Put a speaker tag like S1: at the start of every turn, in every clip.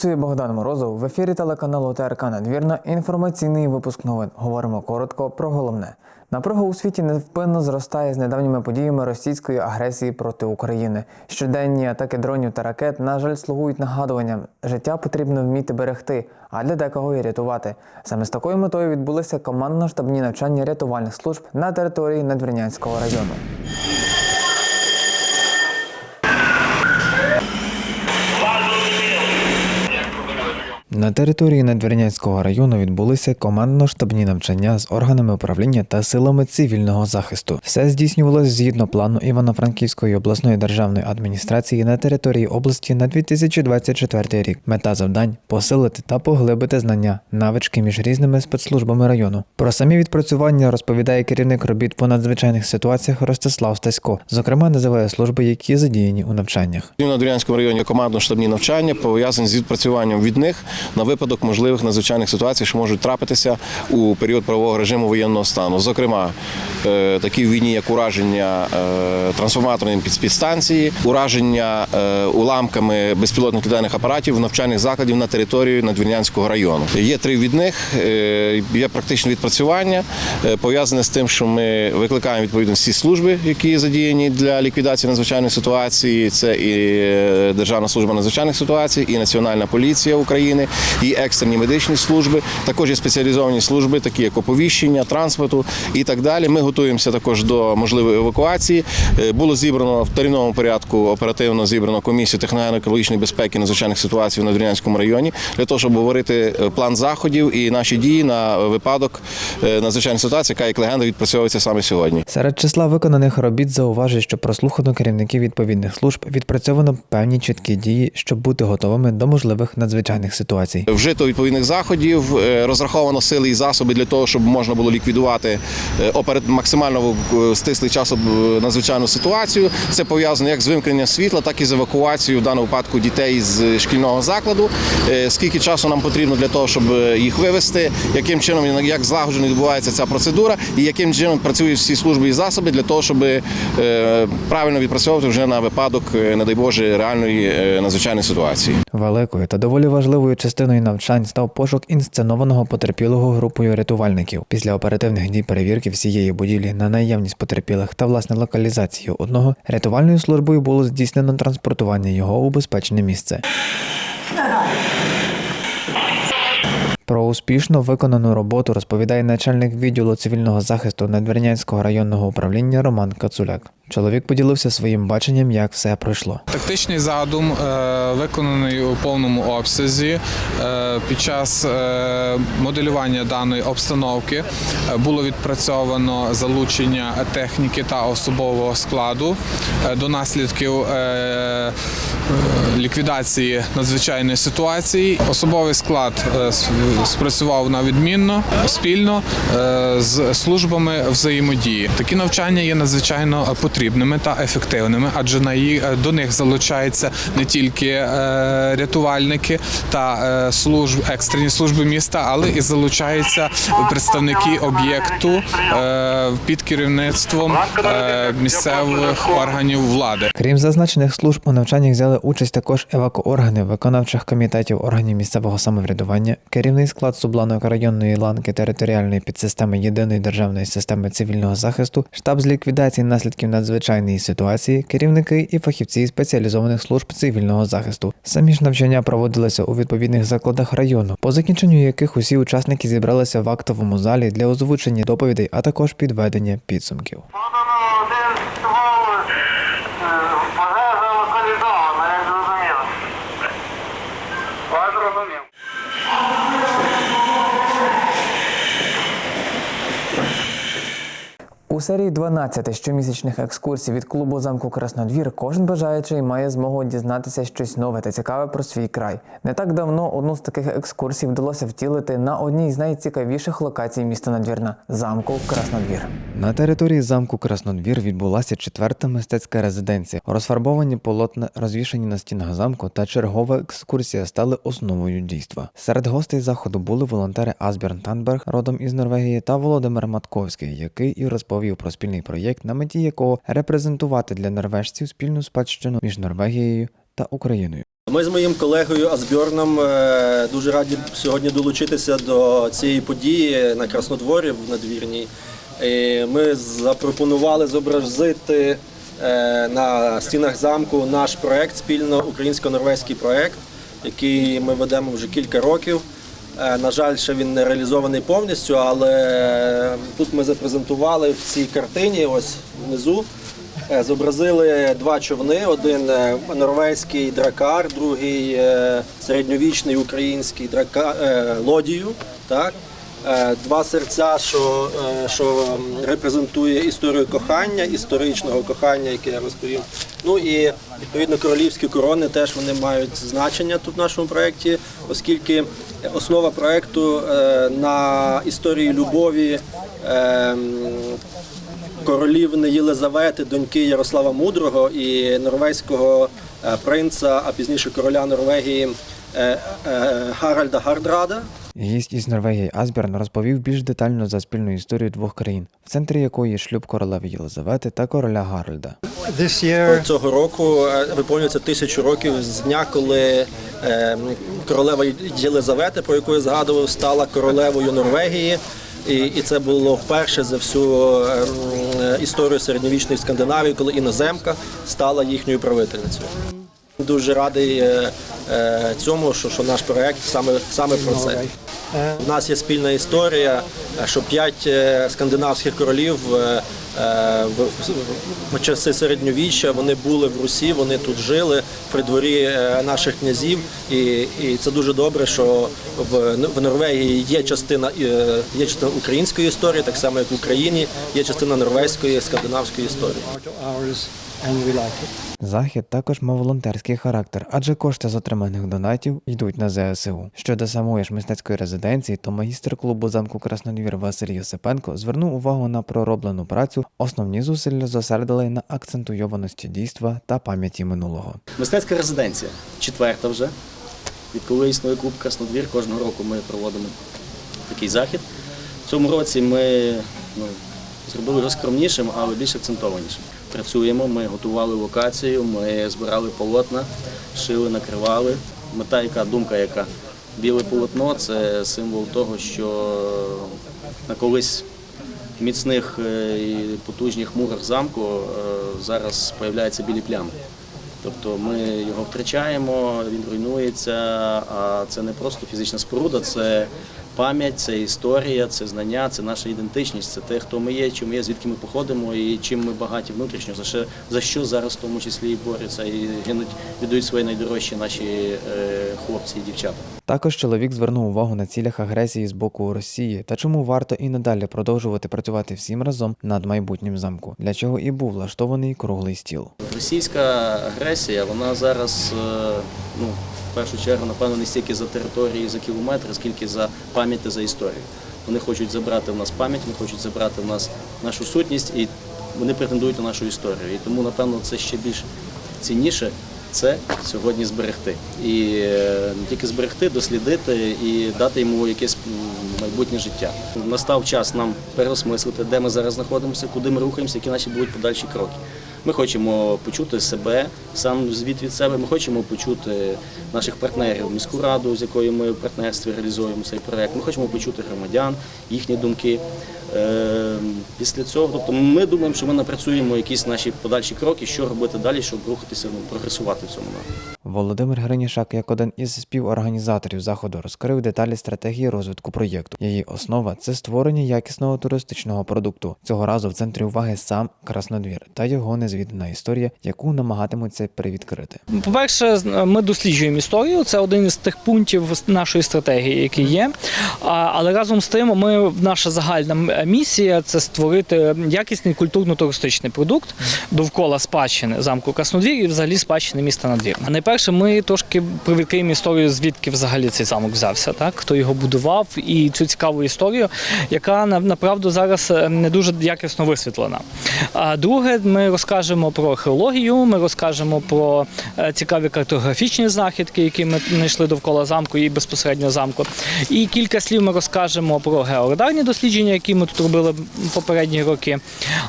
S1: Працює Богдан Морозов. В ефірі телеканалу ТРК Надвірна інформаційний випуск новин. Говоримо коротко про головне. Напруга у світі невпинно зростає з недавніми подіями російської агресії проти України. Щоденні атаки дронів та ракет, на жаль, слугують нагадуванням. Життя потрібно вміти берегти, а для декого і рятувати. Саме з такою метою відбулися командно-штабні навчання рятувальних служб на території Надвірнянського району. На території Надвірнянського району відбулися командно-штабні навчання з органами управління та силами цивільного захисту. Все здійснювалось згідно плану Івано-Франківської обласної державної адміністрації на території області на 2024 рік. Мета завдань посилити та поглибити знання, навички між різними спецслужбами району. Про самі відпрацювання розповідає керівник робіт по надзвичайних ситуаціях Ростислав Стасько. Зокрема, називає служби, які задіяні у навчаннях.
S2: На Надвірнянському районі командно-штабні навчання пов'язані з відпрацюванням від них на випадок можливих надзвичайних ситуацій, що можуть трапитися у період правового режиму воєнного стану. Зокрема, е, такі в війні, як ураження е, трансформаторної підстанції, ураження е, уламками безпілотних літальних апаратів навчальних закладів на території Надвірнянського району. Є три від них. Є практичне відпрацювання пов'язане з тим, що ми викликаємо відповідно всі служби, які задіяні для ліквідації надзвичайної ситуації. Це і Державна служба надзвичайних ситуацій, і Національна поліція України, і екстрені медичні служби. Також є спеціалізовані служби, такі як оповіщення, транспорту і так далі. Ми готуємося також до можливої евакуації. Е, Було зібрано в терміновому порядку оперативно зібрано комісію техногенно-екологічної безпеки надзвичайних ситуацій в Надвірнянському районі для того, щоб обговорити е, план заходів і наші дії на випадок е, надзвичайної ситуації, яка як легенда відпрацьовується саме сьогодні.
S1: Серед числа виконаних робіт зауважує, що прослухано керівників відповідних служб відпрацьовано певні чіткі дії, щоб бути готовими до можливих надзвичайних ситуацій.
S2: Вжито відповідних заходів, е, розраховано сили і засоби для того, щоб можна було ліквідувати е, операт- максимально в стислий час надзвичайну ситуацію. Це пов'язано як з вимкненням світла, так і з евакуацією в даному випадку дітей з шкільного закладу. Е, Скільки часу нам потрібно для того, щоб е, їх вивести, яким чином як злагоджено відбувається ця процедура, і яким чином працюють всі служби і засоби для того, щоб е, правильно відпрацьовувати вже на випадок, е, не дай Боже, реальної е, надзвичайної ситуації.
S1: Великою та доволі важливою частиною навчань став пошук інсценованого потерпілого групою рятувальників. Після оперативних дій перевірки всієї будівлі на наявність потерпілих та власне локалізацію одного рятувальною службою було здійснено транспортування його у безпечне місце. Про успішно виконану роботу розповідає начальник відділу цивільного захисту Надвірнянського районного управління Роман Кацуляк. Чоловік поділився своїм баченням, як все пройшло.
S3: Тактичний задум е, виконаний у повному обсязі. Е, Під час е, моделювання даної обстановки було відпрацьовано залучення техніки та особового складу до наслідків ліквідації надзвичайної ситуації. Особовий склад спрацював на відмінно спільно з службами взаємодії. Такі навчання є надзвичайно потрібними та ефективними, адже на їх е, до них залучаються не тільки е, рятувальники та е, служб екстрені служби міста, але і залучаються представники об'єкту під керівництвом місцевих органів влади.
S1: Крім зазначених служб, у навчаннях взяли участь також евакооргани виконавчих комітетів органів місцевого самоврядування, керівний склад Субланої районної ланки територіальної підсистеми єдиної державної системи цивільного захисту, штаб з ліквідації наслідків надзвичайної ситуації, керівники і фахівці спеціалізованих служб цивільного захисту. Самі ж навчання проводилися у відповідних закладах району, по закінченню яких усі учасники зібралися в актовому залі для озвучення доповідей, а також підведення підсумків.
S4: Подано один ствол, е, пожежа локалізована, як зрозуміло. Я зрозумів.
S1: У серії 12 щомісячних екскурсій від клубу замку Краснодвір кожен бажаючий має змогу дізнатися щось нове та цікаве про свій край. Не так давно одну з таких екскурсій вдалося втілити на одній з найцікавіших локацій міста Надвірна замку Краснодвір. На території замку Краснодвір відбулася четверта мистецька резиденція. Розфарбовані полотна, розвішані на стінах замку та чергова екскурсія стали основою дійства. Серед гостей заходу були волонтери Асбjørn Танберг, родом із Норвегії, та Володимир Матковський, який і розповів про спільний проєкт, на меті якого репрезентувати для норвежців спільну спадщину між Норвегією та Україною.
S5: Ми з моїм колегою Азбьорном е, дуже раді сьогодні долучитися до цієї події на Краснодворі в надвірній. Ми запропонували зобразити е, на стінах замку наш проект спільно українсько-норвезький проект, який ми ведемо вже кілька років. Е, На жаль, ще він не реалізований повністю, але тут ми запрезентували в цій картині, ось внизу. Е, Зобразили два човни: один е, норвезький дракар, другий середньовічний український драка, е, лодію. Так? Е, Два серця, що, е, що репрезентує історію кохання, історичного кохання, яке я розповів. Ну і відповідно королівські корони теж вони мають значення тут в нашому проєкті, оскільки основа проєкту е, на історії любові. королівни Єлизавети, доньки Ярослава Мудрого і норвезького принца, а пізніше короля Норвегії Гаральда Гардрада.
S1: Гість із Норвегії Асберн розповів більш детально за спільну історію двох країн, в центрі якої шлюб королеви Єлизавети та короля Гарольда.
S6: Year,
S5: Цього року е, виповнюється тисячу років з дня, коли е, королева Єлизавета, про яку я згадував, стала королевою Норвегії. І, і це було вперше за всю е, історію середньовічної Скандинавії, коли іноземка стала їхньою правительницею. Дуже радий цьому, що, що наш проект саме, саме про це. У нас є спільна історія, е, що п'ять е, скандинавських королів е, е, в часи середньовіччя вони були в Русі, вони тут жили при дворі е, наших князів, і, і це дуже добре, що в, в Норвегії є частина е, є частина української історії, так само як в Україні є частина норвезької скандинавської історії.
S1: Захід також мав волонтерський характер, адже кошти з отриманих донатів йдуть на ЗСУ. Щодо самої ж мистецької резиденції, то магістр клубу замку Краснодвір Василь Йосипенко звернув увагу на пророблену працю. Основні зусилля зосередили на акцентуйованості дійства та пам'яті минулого.
S7: Мистецька резиденція, четверта вже. Відколи існує клуб Краснодвір, кожного року ми проводимо такий захід. В цьому році ми ну, зробили його скромнішим, але більш акцентованішим. Працюємо, ми готували локацію, ми збирали полотна, шили, накривали. Мета, яка думка, яка біле полотно це символ того, що на колись міцних е, і потужних мурах замку е, зараз з'являються білі плями. Тобто ми його втрачаємо, він руйнується, а це не просто фізична споруда, це пам'ять, це історія, це знання, це наша ідентичність, це те, хто ми є, чим ми є, звідки ми походимо і чим ми багаті внутрішньо, за що, за що зараз в тому числі і борються і гинуть, віддають свої найдорожчі наші е, хлопці і дівчата.
S1: Також чоловік звернув увагу на цілях агресії з боку Росії та чому варто і надалі продовжувати працювати всім разом над майбутнім замку, для чого і був влаштований круглий стіл.
S7: Російська агресія, вона зараз, е, ну, в першу чергу, напевно, не стільки за території, за кілометри, скільки за пам'ять та за історію. Вони хочуть забрати в нас пам'ять, вони хочуть забрати в нас нашу сутність і вони претендують на нашу історію. І тому, напевно, це ще більш цінніше це сьогодні зберегти. І е, не тільки зберегти, дослідити і дати йому якесь майбутнє життя. Настав час нам переосмислити, де ми зараз знаходимося, куди ми рухаємося, які наші будуть подальші кроки. Ми хочемо почути себе, сам звіт від себе. Ми хочемо почути наших партнерів, міську раду, з якою ми в партнерстві реалізуємо цей проект. Ми хочемо почути громадян, їхні думки. Е, Після цього, тобто, ми думаємо, що ми напрацюємо якісь наші подальші кроки, що робити далі, щоб рухатися, ну, прогресувати в цьому напрямку.
S1: Володимир Гринішак, як один із співорганізаторів заходу, розкрив деталі стратегії розвитку проєкту. Її основа це створення якісного туристичного продукту. Цього разу в центрі уваги сам Краснодвір та його незвідана історія, яку намагатимуться привідкрити.
S8: По-перше, з- ми досліджуємо історію. Це один із тих пунктів нашої стратегії, який є. Але разом з тим, ми наша загальна місія це створити якісний культурно-туристичний продукт довкола спадщини замку Краснодвір і взагалі спадщини міста Надвір. А найперше, ми трошки привідкриємо історію, звідки взагалі цей замок взявся, так хто його будував, і цю цікаву історію, яка направду зараз е, не дуже якісно висвітлена. А друге, ми розкажемо про археологію, ми розкажемо про е, цікаві картографічні знахідки, які ми знайшли довкола замку і безпосередньо замку. І кілька слів ми розкажемо про георадарні дослідження, які ми тут робили попередні роки.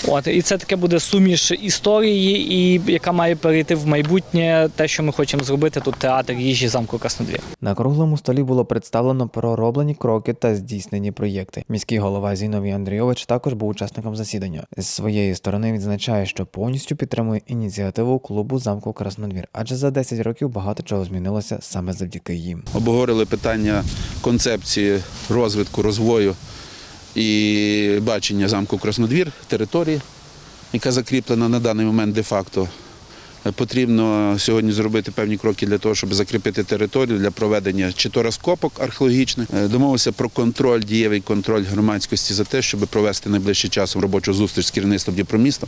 S8: От і це таке буде суміш історії, і яка має перейти в майбутнє те, що ми хочемо хочемо зробити тут театр їжі замку Краснодвір.
S1: На круглому столі було представлено пророблені кроки та здійснені проєкти. Міський голова Зіновій Андрійович також був учасником засідання. З своєї сторони відзначає, що повністю підтримує ініціативу клубу замку Краснодвір, адже за 10 років багато чого змінилося саме завдяки їм.
S9: обговорили питання концепції розвитку, розвою і бачення замку Краснодвір, території, яка закріплена на даний момент де-факто. Потрібно сьогодні зробити певні кроки для того, щоб закріпити територію для проведення чи то розкопок археологічних. Е, Домовився про контроль, дієвий контроль громадськості за те, щоб провести найближчим часом робочу зустріч з керівництвом Дніпроміста.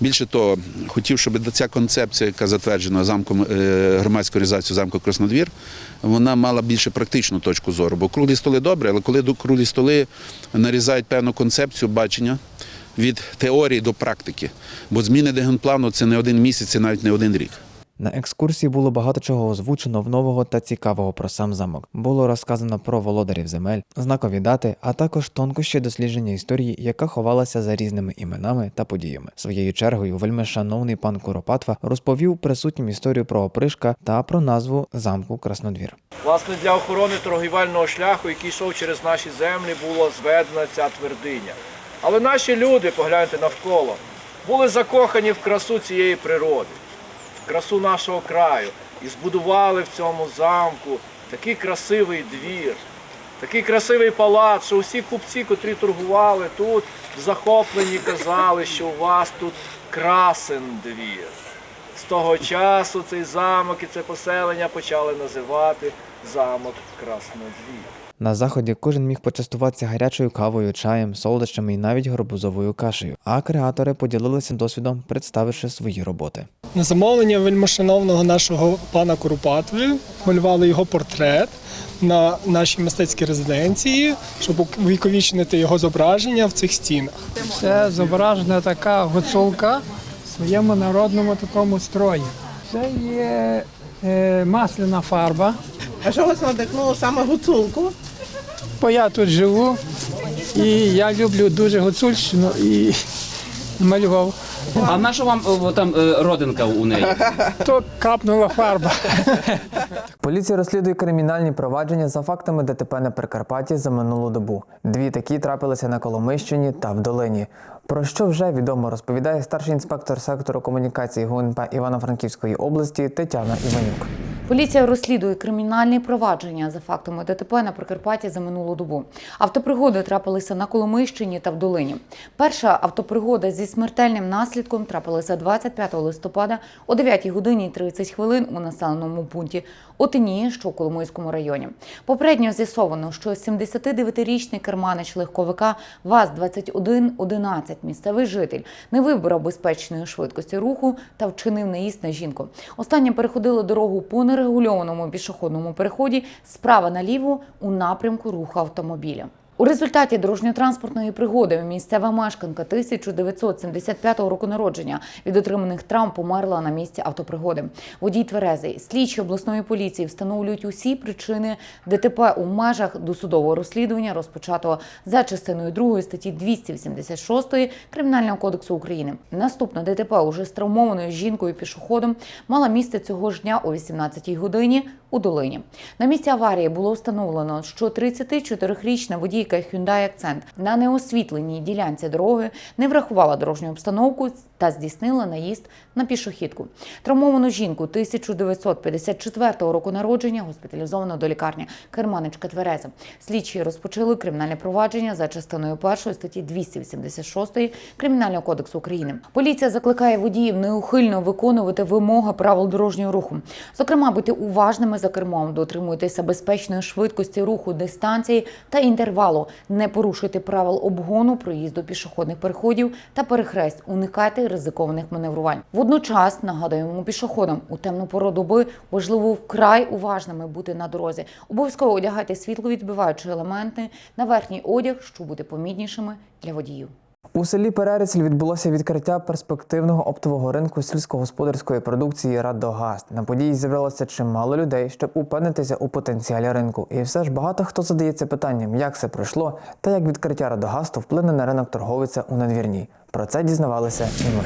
S9: Більше того, хотів, щоб ця концепція, яка затверджена замком е, громадською організацією замку Краснодвір, вона мала більше практичну точку зору. Бо круглі столи добре, але коли до круглі столи нарізають певну концепцію бачення від теорії до практики. Бо зміни дегенплану це не один місяць, і навіть не один рік.
S1: На екскурсії було багато чого озвучено в нового та цікавого про сам замок. Було розказано про володарів земель, знакові дати, а також тонкощі дослідження історії, яка ховалася за різними іменами та подіями. Своєю чергою, вельми шановний пан Куропатва розповів присутнім історію про опришка та про назву замку Краснодвір.
S10: Власне, для охорони торгівельного шляху, який йшов через наші землі, була зведена ця твердиня. Але наші люди, погляньте навколо, були закохані в красу цієї природи, в красу нашого краю і збудували в цьому замку такий красивий двір, такий красивий палац, що усі купці, котрі торгували тут, захоплені казали, що у вас тут красен двір. З того часу цей замок і це поселення почали називати замок Краснодвір.
S1: На заході кожен міг почастуватися гарячою кавою, чаєм, солодощами і навіть горбузовою кашею. А креатори поділилися досвідом, представивши свої роботи.
S11: На замовлення вельмишановного нашого пана Куропатви малювали його портрет на нашій мистецькій резиденції, щоб увіковічнити його зображення в цих стінах.
S6: Це зображена така гуцулка в своєму народному такому строї. Це є е, масляна фарба.
S12: А що вас надихнуло саме гуцулку?
S6: Бо я тут живу і я люблю дуже гуцульщину і малював.
S13: А на що вам о, там е, родинка у неї?
S6: То капнула фарба.
S1: Поліція розслідує кримінальні провадження за фактами ДТП на Прикарпатті за минулу добу. Дві такі трапилися на Коломищині та в Долині. Про що вже відомо розповідає старший інспектор сектору комунікації ГУНП Івано-Франківської області Тетяна Іванюк.
S14: Поліція розслідує кримінальні провадження за фактами ДТП на Прикарпатті за минулу добу. Автопригоди трапилися на Коломийщині та в Долині. Перша автопригода зі смертельним наслідком трапилася 25 листопада о 9 годині 30 хвилин у населеному пункті Отині, що у Коломийському районі. Попередньо з'ясовано, що 79-річний керманич легковика ВАЗ-2111, місцевий житель, не вибрав безпечної швидкості руху та вчинив наїзд на жінку. Остання переходила дорогу по нерегульованому пішохідному переході справа наліво у напрямку руху автомобіля. У результаті дорожньо-транспортної пригоди місцева мешканка 1975 року народження від отриманих травм померла на місці автопригоди. Водій тверезий. Слідчі обласної поліції встановлюють усі причини ДТП у межах досудового розслідування, розпочатого за частиною 2 статті 286 Кримінального кодексу України. Наступне ДТП уже з травмованою жінкою пішоходом мала місце цього ж дня о 18 годині у Долині. На місці аварії було встановлено, що 34-річна водійка Hyundai Accent. На неосвітленій ділянці дороги не врахувала дорожню обстановку та здійснила наїзд на пішохідку. Травмовану жінку 1954 року народження госпіталізовано до лікарні Керманичка Твереза. Слідчі розпочали кримінальне провадження за частиною 1 статті 286 Кримінального кодексу України. Поліція закликає водіїв неухильно виконувати вимоги правил дорожнього руху. Зокрема, бути уважними за кермом, дотримуйтеся безпечної швидкості руху, дистанції та інтервалу, не порушуйте правил обгону, проїзду пішохідних переходів та перехрест, уникайте ризикованих маневрувань. Водночас нагадуємо пішоходам у темну пору доби важливо вкрай уважними бути на дорозі. Обов'язково одягайте світловідбиваючі елементи на верхній одяг, щоб бути помітнішими для водіїв.
S1: У селі Перериціль відбулося відкриття перспективного оптового ринку сільськогосподарської продукції Радогаст. На події зібралося чимало людей, щоб упевнитися у потенціалі ринку. І все ж багато хто задається питанням, як це пройшло та як відкриття Радогасту вплине на ринок торговиця у надвірній. Про це дізнавалися і ми.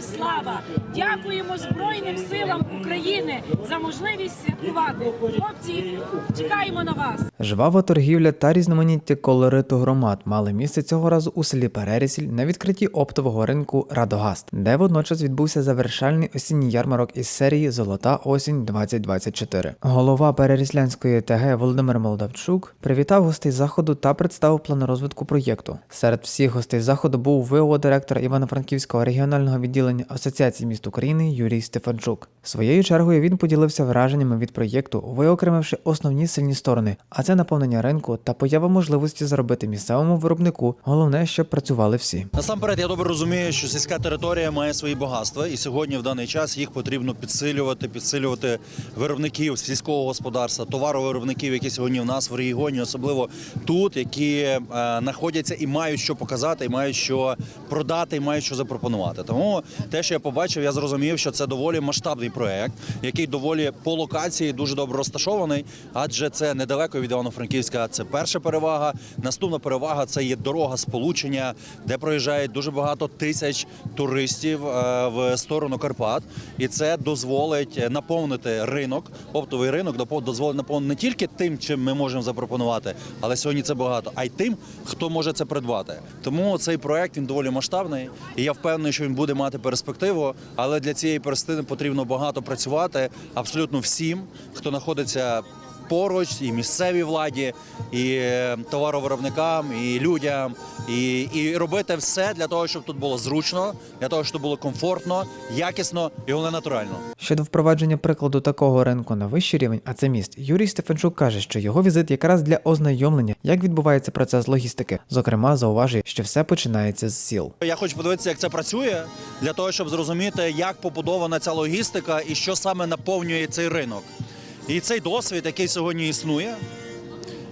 S15: Слава! Дякуємо Збройним силам України за можливість святкувати. Хлопці, чекаємо на вас.
S1: Жвава торгівля та різноманіття колориту громад мали місце цього разу у селі Перерісіль на відкритті оптового ринку Радогаст, де водночас відбувся завершальний осінній ярмарок із серії Золота осінь 2024. Голова Переріслянської ТГ Володимир Молдавчук привітав гостей заходу та представив план розвитку проєкту. Серед всіх гостей заходу був ВО директор Івано-Франківського регіонального відділення Асоціації міст України Юрій Стефанчук. Своєю чергою він поділився враженнями від проєкту, виокремивши основні сильні сторони, а це наповнення ринку та поява можливості заробити місцевому виробнику. Головне, щоб працювали всі.
S16: Насамперед, я добре розумію, що сільська територія має свої багатства, і сьогодні в даний час їх потрібно підсилювати, підсилювати виробників сільського господарства, товаровиробників, які сьогодні в нас в регіоні, особливо тут, які е, знаходяться і мають що показати, і мають що продати, і мають що запропонувати. Тому те, що я побачив, я зрозумів, що це доволі масштабний проект, який доволі по локації дуже добре розташований, адже це недалеко від Івано-Франківська. Це перша перевага. Наступна перевага це є дорога сполучення, де проїжджають дуже багато тисяч туристів е, в сторону Карпат, і це дозволить наповнити ринок, оптовий ринок, дозволить наповнити не тільки тим, чим ми можемо запропонувати, але сьогодні це багато, а й тим, хто може це придбати. Тому цей проект він доволі масштабний, і я впевнений, що він буде мати перспективу. Але для цієї перспективи потрібно багато працювати абсолютно всім, хто знаходиться поруч, і місцевій владі, і е, товаровиробникам, і людям, і, і робити все для того, щоб тут було зручно, для того, щоб було комфортно, якісно і головне натурально.
S1: Щодо впровадження прикладу такого ринку на вищий рівень, а це міст, Юрій Стефанчук каже, що його візит якраз для ознайомлення, як відбувається процес логістики. Зокрема, зауважує, що все починається з сіл.
S16: Я хочу подивитися, як це працює, для того, щоб зрозуміти, як побудована ця логістика і що саме наповнює цей ринок. І цей досвід, який сьогодні існує,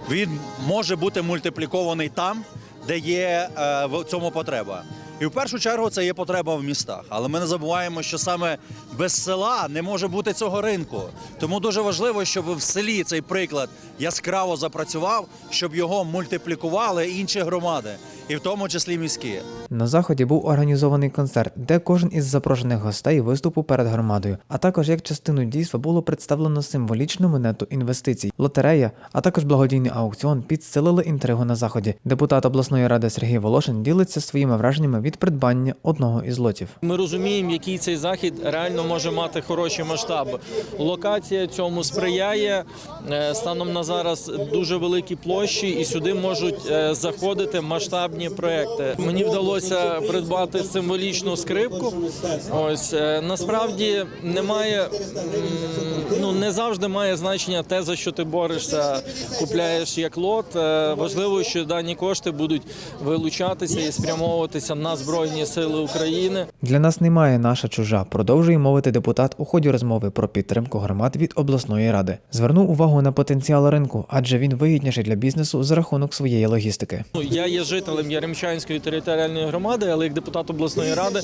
S16: він може бути мультиплікований там, де є е, в цьому потреба. І в першу чергу це є потреба в містах. Але ми не забуваємо, що саме без села не може бути цього ринку. Тому дуже важливо, щоб в селі цей приклад яскраво запрацював, щоб його мультиплікували інші громади, і в тому числі міські.
S1: На заході був організований концерт, де кожен із запрошених гостей виступив перед громадою. А також як частину дійства було представлено символічну монету інвестицій, лотерея, а також благодійний аукціон підсилили інтригу на заході. Депутат обласної ради Сергій Волошин ділиться своїми враженнями від придбання одного із лотів.
S17: Ми розуміємо, який цей захід реально може мати хороші масштаби. Локація цьому сприяє Е, станом на зараз дуже великі площі, і сюди можуть е, заходити масштабні проекти. Мені вдалося придбати символічну скрипку. Ось е, насправді немає ну не завжди має значення те, за що ти борешся, купляєш як лот. Важливо, що дані кошти будуть вилучатися і спрямовуватися на збройні сили України.
S1: Для нас немає наша чужа, продовжує мовити депутат у ході розмови про підтримку громад від обласної ради. Звернув увагу на потенціал ринку, адже він вигідніший для бізнесу за рахунок своєї логістики.
S17: Ну, Я є жителем Яремчанської територіальної громади, але як депутат обласної ради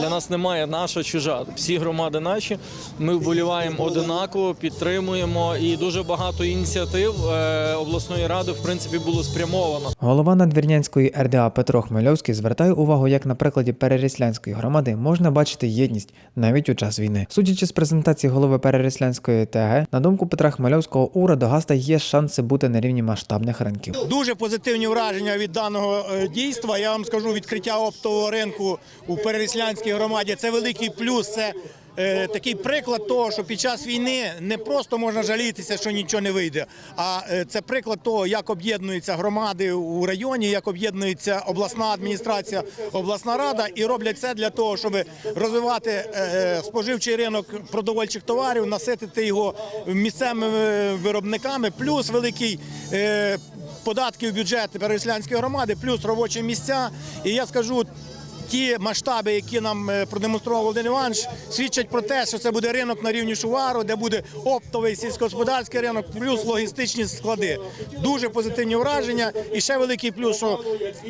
S17: для нас немає наша чужа. Всі громади наші. Ми вболіваємо одинаково, підтримуємо і дуже багато ініціатив е, обласної ради в принципі було спрямовано.
S1: Голова надвірнянської РДА Петро Хмельовський звертає увагу, як на прикладі Переріслянської громади можна бачити єдність навіть у час війни. Судячи з презентації голови Переріслянської ТГ, на думку Петра Хмельовського, у Радогаста є шанси бути на рівні масштабних ринків.
S18: Дуже позитивні враження від даного е, дійства. Я вам скажу, відкриття оптового ринку у Переріслянській громаді це великий плюс. Це е, такий приклад того, що під час війни не просто можна жалітися, що нічого не вийде, а е, це приклад того, як об'єднуються громади у районі, як об'єднується обласна адміністрація, обласна рада і роблять це для того, щоб розвивати е, споживчий ринок продовольчих товарів, наситити його місцевими виробниками, плюс великий. е, Податки в бюджет Переслянської громади, плюс робочі місця. І я скажу, ті масштаби, які нам е, продемонстрував Володимир Іванович, свідчать про те, що це буде ринок на рівні Шувару, де буде оптовий сільськогосподарський ринок, плюс логістичні склади. Дуже позитивні враження. І ще великий плюс, що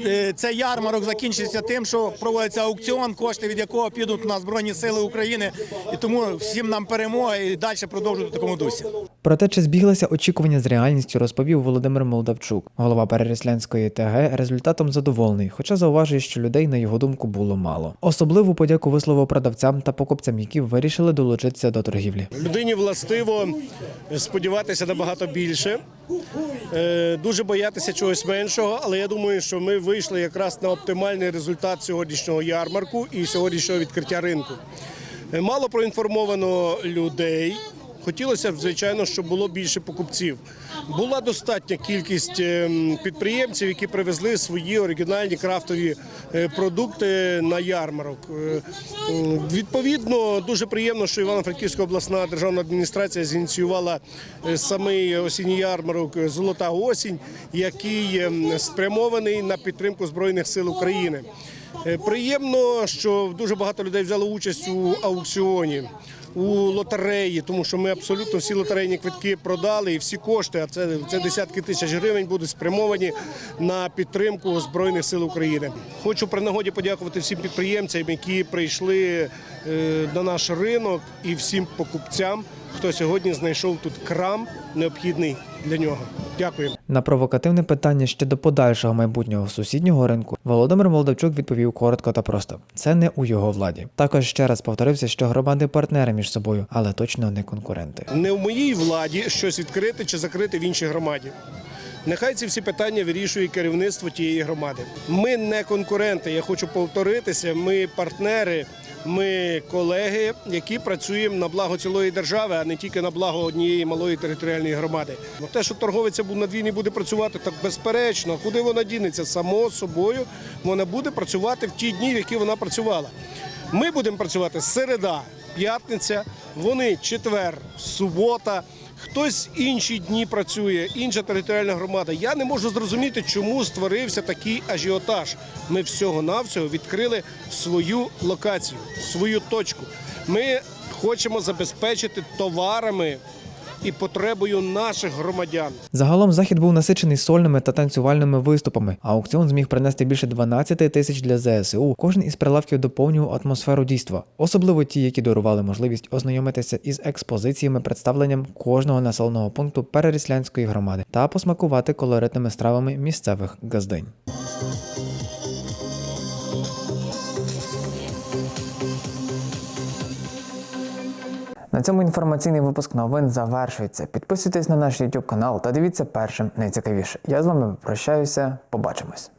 S18: е, цей ярмарок закінчиться тим, що проводиться аукціон, кошти від якого підуть на Збройні Сили України. І тому всім нам перемоги і далі продовжувати в такому дусі.
S1: Проте, чи збіглися очікування з реальністю, розповів Володимир Молдавчук. Голова Переріслянської ТГ результатом задоволений, хоча зауважує, що людей, на його думку, було мало. Особливу подяку висловив продавцям та покупцям, які вирішили долучитися до торгівлі.
S19: Людині властиво сподіватися набагато більше, е, дуже боятися чогось меншого, але я думаю, що ми вийшли якраз на оптимальний результат сьогоднішнього ярмарку і сьогоднішнього відкриття ринку. Е, Мало проінформовано людей. Хотілося б, звичайно, щоб було більше покупців. Була достатня кількість ем, підприємців, які привезли свої оригінальні крафтові е, продукти на ярмарок. Е, Відповідно, дуже приємно, що Івано-Франківська обласна державна адміністрація зініціювала е, самий осінній ярмарок Золота осінь, який ем, спрямований на підтримку Збройних сил України. Приємно, що дуже багато людей взяло участь у аукціоні. У лотереї, тому що ми абсолютно всі лотерейні квитки продали, і всі кошти, а це, це десятки тисяч гривень, будуть спрямовані на підтримку Збройних сил України. Хочу при нагоді подякувати всім підприємцям, які прийшли е, на наш ринок, і всім покупцям, хто сьогодні знайшов тут крам необхідний для нього. Дякую.
S1: На провокативне питання щодо подальшого майбутнього сусіднього ринку Володимир Молдавчук відповів коротко та просто: це не у його владі. Також ще раз повторився, що громади партнери між собою, але точно не конкуренти.
S19: Не в моїй владі щось відкрити чи закрити в іншій громаді. Нехай ці всі питання вирішує керівництво тієї громади. Ми не конкуренти. Я хочу повторитися. Ми партнери, ми колеги, які працюємо на благо цілої держави, а не тільки на благо однієї малої територіальної громади. Ну, те, що торговиця на війні буде працювати, так безперечно. Куди вона дінеться? Само собою вона буде працювати в ті дні, в які вона працювала. Ми будемо працювати середа, п'ятниця, вони четвер, субота. Хтось інші дні працює, інша територіальна громада. Я не можу зрозуміти, чому створився такий ажіотаж. Ми всього-навсього відкрили свою локацію, свою точку. Ми хочемо забезпечити товарами і потребою наших громадян.
S1: Загалом захід був насичений сольними та танцювальними виступами. Аукціон зміг принести більше 12 тисяч для ЗСУ. Кожен із прилавків доповнював атмосферу дійства, особливо ті, які дарували можливість ознайомитися із експозиціями, представленням кожного населеного пункту Переріслянської громади та посмакувати колоритними стравами місцевих газдинь. На цьому інформаційний випуск новин завершується. Підписуйтесь на наш YouTube канал та дивіться першим найцікавіше. Я з вами прощаюся. Побачимось.